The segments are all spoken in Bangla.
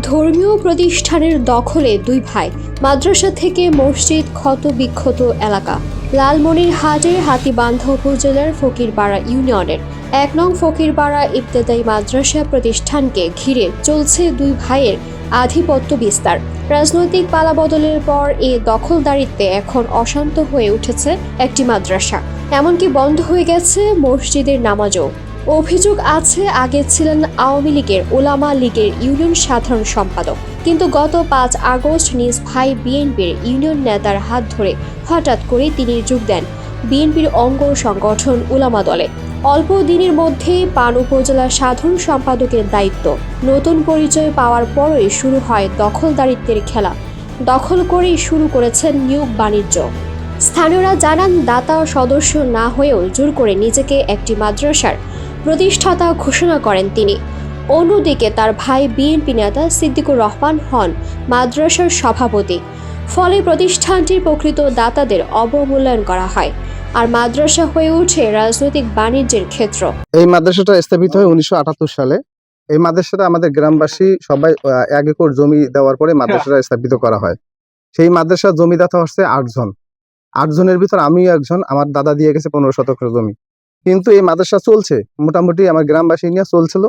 ধর্মীয় প্রতিষ্ঠানের দখলে দুই ভাই, মাদ্রাসা থেকে মসজিদ ক্ষত বিক্ষত এলাকা। লালমনিরহাটের হাতিবান্ধা উপজেলার ফকিরপাড়া ইউনিয়নের এক নং ফকিরপাড়া ইবতেদায়ী মাদ্রাসা প্রতিষ্ঠানকে ঘিরে চলছে দুই ভাইয়ের আধিপত্য বিস্তার। রাজনৈতিক পালাবদলের পর এ দখলদারিত্বে এখন অশান্ত হয়ে উঠেছে একটি মাদ্রাসা। এমনকি বন্ধ হয়ে গেছে মসজিদের নামাজও। অভিযোগ আছে আগে ছিলেন আওয়ামী লীগের ওলামা লীগের ইউনিয়ন সাধারণ সম্পাদক। কিন্তু গত পাঁচ আগস্ট নিজ ভাই বিএনপির ইউনিয়ন নেতার হাত ধরে হঠাৎ করে তিনি যোগ দেন বিএনপির অঙ্গ সংগঠন ওলামা দলে। অল্প দিনের মধ্যেই পান উপজেলা সাধারণ সম্পাদকের দায়িত্ব। নতুন পরিচয় পাওয়ার পরই শুরু হয় দখলদারিত্বের খেলা। দখল করেই শুরু করেছেন নিয়োগ বাণিজ্য। স্থানীয়রা জানান, দাতা সদস্য না হয়েও জোর করে নিজেকে একটি মাদ্রাসার প্রতিষ্ঠাতা ঘোষণা করেন তিনি। অন্যদিকে তার ভাই বিএনপি নেতা সিদ্দিকুর রহমান হন মাদ্রাসার সভাপতি। ফলে প্রতিষ্ঠানটির প্রকৃত দাতাদের অবমূল্যায়ন করা হয় আর মাদ্রাসা হয়ে ওঠে রাজনৈতিক বাণিজ্যের ক্ষেত্র। এই মাদ্রাসাটা স্থাপিত হয় উনিশশো আটাত্তর সালে। এই মাদ্রাসাটা আমাদের গ্রামবাসী সবাই এক একর জমি দেওয়ার পরে মাদ্রাসাটা স্থাপিত করা হয়। সেই মাদ্রাসার জমিদাতা হচ্ছে আটজন। আটজনের ভিতর আমিও একজন, আমার দাদা দিয়ে গেছে পনেরো শতক জমি। কিন্তু এই মাদ্রাসা চলছে। মোটামুটি আমার গ্রামবাসী নিয়ে চলছিল।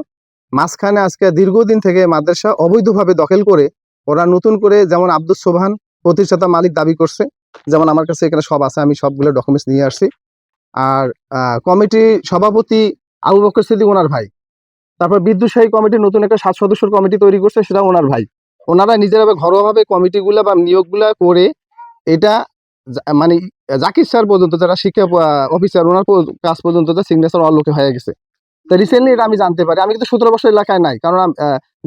মাঝখানে আজকে দীর্ঘদিন থেকে মাদ্রাসা অবৈধভাবে দখল করে ওরা নতুন করে যেমন আব্দুল সোবহান প্রতিষ্ঠাতা মালিক দাবি করছে, যেমন আমার কাছে এখানে সব আছে, আমি সবগুলো ডকুমেন্টস নিয়ে আসছি। আর কমিটি সভাপতি আবু বকর সিদ্দিক ওনার ভাই। তারপর বিদ্যুৎসাহী কমিটি নতুন একটা সাত সদস্যের কমিটি তৈরি করছে, সেটা ওনার ভাই। ওনারা নিজেরা ঘরোয়াভাবে কমিটিগুলো বা নিয়োগগুলা করে এটা মানে জাকির স্যার পর্যন্ত, যারা শিক্ষা অফিসার ওনার কাজ পর্যন্ত সিগনেচার অলোকে হয়ে গেছে। তো রিসেন্টলি এটা আমি জানতে পারি। আমি কিন্তু সতেরো বছর এলাকায় নাই, কারণ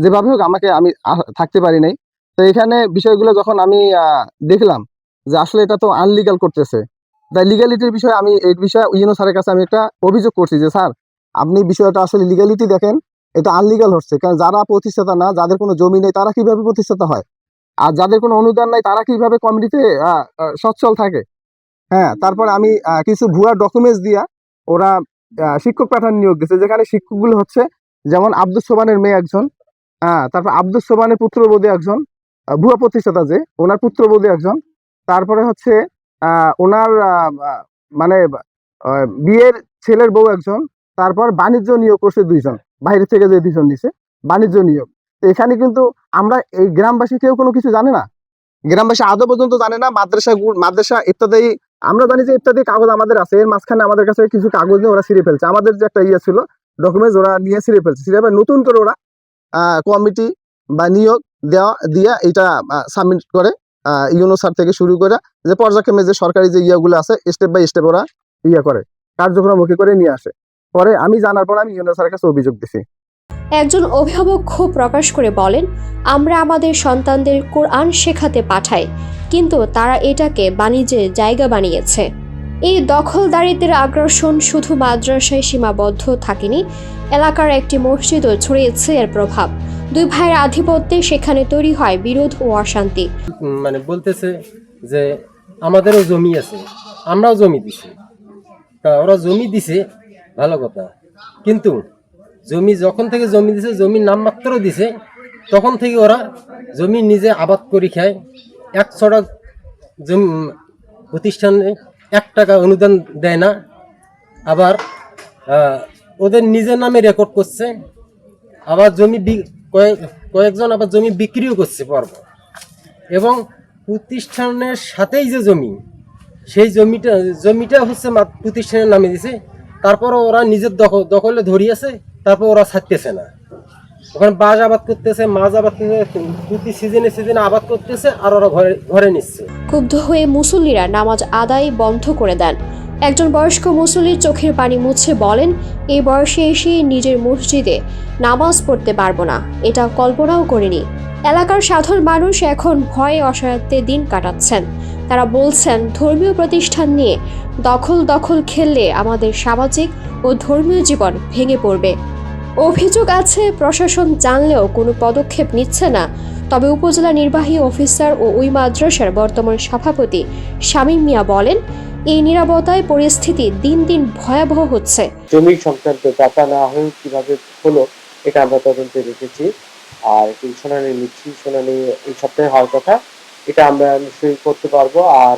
যেভাবে হোক আমাকে আমি থাকতে পারি নাই। তো এখানে বিষয়গুলো যখন আমি দেখলাম যে আসলে এটা তো আনলিগাল করতেছে, তাই লিগালিটির বিষয়ে আমি এই বিষয়ে ইউনো স্যারের কাছে আমি একটা অভিযোগ করছি যে, স্যার, আপনি বিষয়টা আসলে লিগালিটি দেখেন, এটা আনলিগাল হচ্ছে। কারণ যারা প্রতিষ্ঠাতা না, যাদের কোনো জমি নেই, তারা কীভাবে প্রতিষ্ঠাতা হয়? আর যাদের কোনো অনুদান নাই, তারা কীভাবে কমিটিতে সচ্ছল থাকে? হ্যাঁ তারপর আমি কিছু ভুয়া ডকুমেন্টস দিয়া ওরা শিক্ষক পাঠান নিয়োগ দিচ্ছে যেখানে শিক্ষকগুলো হচ্ছে যেমন আব্দুল সোবানের মেয়ে একজন হ্যাঁ তারপর আব্দুল সোবানের পুত্রবধূ একজন ভুয়া প্রতিষ্ঠাতা যে ওনার পুত্রবধূ একজন তারপরে হচ্ছে আহ, ওনার মানে বিয়ের ছেলের বউ একজন তারপর বাণিজ্য নিয়োগ করছে দুইজন বাইরে থেকে যে দুইজন দিছে বাণিজ্য নিয়োগ। এখানে কিন্তু আমরা এই গ্রামবাসী কেউ কোনো কিছু জানে না। গ্রামবাসী আদৌ পর্যন্ত জানে না, মাদ্রাসা মাদ্রাসা ইত্যাদি, আমরা জানি যে ইত্যাদি কাগজ আমাদের আছে, এর মাঝখানে আমাদের কাছে কিছু কাগজ নিয়ে ওরা ছিঁড়ে ফেলছে। আমাদের যে একটা ইয়ে ছিল ডকুমেন্টস ওরা নিয়ে ছিঁড়ে ফেলছে। ছিঁড়ে নতুন করে ওরা কমিটি বা নিয়োগ দেওয়া, দিয়া এটা সাবমিট করে ইউনো স্যার থেকে শুরু করে, যে পর্যায়ক্রমে যে সরকারি যে ইয়েগুলো আছে স্টেপ বাই স্টেপ ওরা ইয়ে করে কার্যক্রমুখী করে নিয়ে আসে। পরে আমি জানার পর আমি ইউনো স্যারের কাছে অভিযোগ দিছি। একজন অভিভাবক ক্ষোভ প্রকাশ করে বলেন, আমরা আমাদের সন্তানদের কোরআন শেখাতে পাঠাই, কিন্তু তারা এটাকে বাণিজ্যের জায়গা বানিয়েছে। এই দখলদারিত্বের আগ্রাসন শুধু মাদ্রাসায় সীমাবদ্ধ থাকেনি, এলাকার একটি মসজিদও ছড়িয়েছে এর প্রভাব। দুই ভাইয়ের আধিপত্যে সেখানে তৈরি হয় বিরোধ ও অশান্তি। মানে বলতেছে যে আমাদেরও জমি আছে, আমরাও জমি দিছি। তা ওরা জমি দিছে, ভালো কথা। কিন্তু জমি যখন থেকে জমি দিছে, জমির নামমাত্র দিছে, তখন থেকে ওরা জমি নিজে আবাদ করে খায়। এক ছড়া জমি প্রতিষ্ঠানে এক টাকা অনুদান দেয় না। আবার ওদের নিজের নামে রেকর্ড করছে। আবার জমি কয়েক, কয়েকজন আবার জমি বিক্রিও করছে পরপর এবং প্রতিষ্ঠানের সাথেই যে জমি, সেই জমিটা জমিটা হচ্ছে প্রতিষ্ঠানের নামে দিছে। তারপরে ওরা নিজের দখল দখলে ধরিয়েছে। তারপর ওরা ছাড়তেছে না। ওখানে বাঁশ আবাদ করতেছে, মাছ আবাদ করতেছে, প্রতি সিজনে সিজনে আবাদ করতেছে আর ওরা ঘরে ঘরে নিচ্ছে। ক্ষুব্ধ হয়ে মুসল্লিরা নামাজ আদায় বন্ধ করে দেন। একজন বয়স্ক মুসল্লির চোখের পানি মুছে বলেন এই বয়সে এসে নিজের মসজিদে নামাজ পড়তে পারব না। এটা কল্পনাও করিনি। এলাকার সাধারণ মানুষ এখন ভয়ে অসহায়ত্বে দিন কাটাচ্ছেন। তারা বলছেন, ধর্মীয় প্রতিষ্ঠান নিয়ে দখল দখল খেললে আমাদের সামাজিক ও ধর্মীয় জীবন ভেঙে পড়বে। অভিযোগ আছে, প্রশাসন জানলেও কোনো পদক্ষেপ নিচ্ছে না। তবে উপজেলা নির্বাহী অফিসার ও ওই মাদ্রাসার বর্তমান সভাপতি শামীম মিয়া বলেন, এই নিরাপত্তায় পরিস্থিতি দিন দিন ভয়াবহ হচ্ছে। জমি সংক্রান্ত ডাটা না হয়ে কীভাবে হলো, এটা আমরা তদন্তে রেখেছি আর একটি শুনানি নিচ্ছি, শুনানি এই সপ্তাহে হওয়ার কথা, এটা আমরা নিশ্চয়ই করতে পারব। আর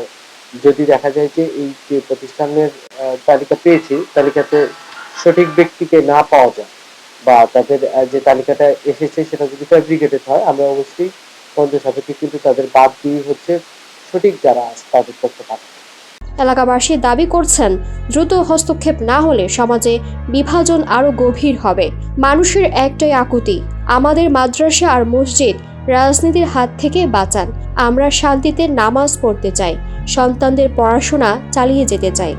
যদি দেখা যায় যে এই যে প্রতিষ্ঠানের তালিকা পেয়েছি, তালিকাতে সঠিক ব্যক্তিকে না পাওয়া যায় বা তাদের যে তালিকাটা এসেছে সেটা যদি ফ্যাব্রিকেটেড হয়, আমরা অবশ্যই তদন্ত সাপেক্ষে কিন্তু তাদের বাদ দিয়ে হচ্ছে সঠিক যারা আছে তাদের তথ্য পাঠাবো এলাকাবাসী দাবি করছেন, দ্রুত হস্তক্ষেপ না হলে সমাজে বিভাজন আরও গভীর হবে। মানুষের একটাই আকুতি, আমাদের মাদ্রাসা আর মসজিদ রাজনীতির হাত থেকে বাঁচান। আমরা শান্তিতে নামাজ পড়তে চাই, সন্তানদের পড়াশোনা চালিয়ে যেতে চাই।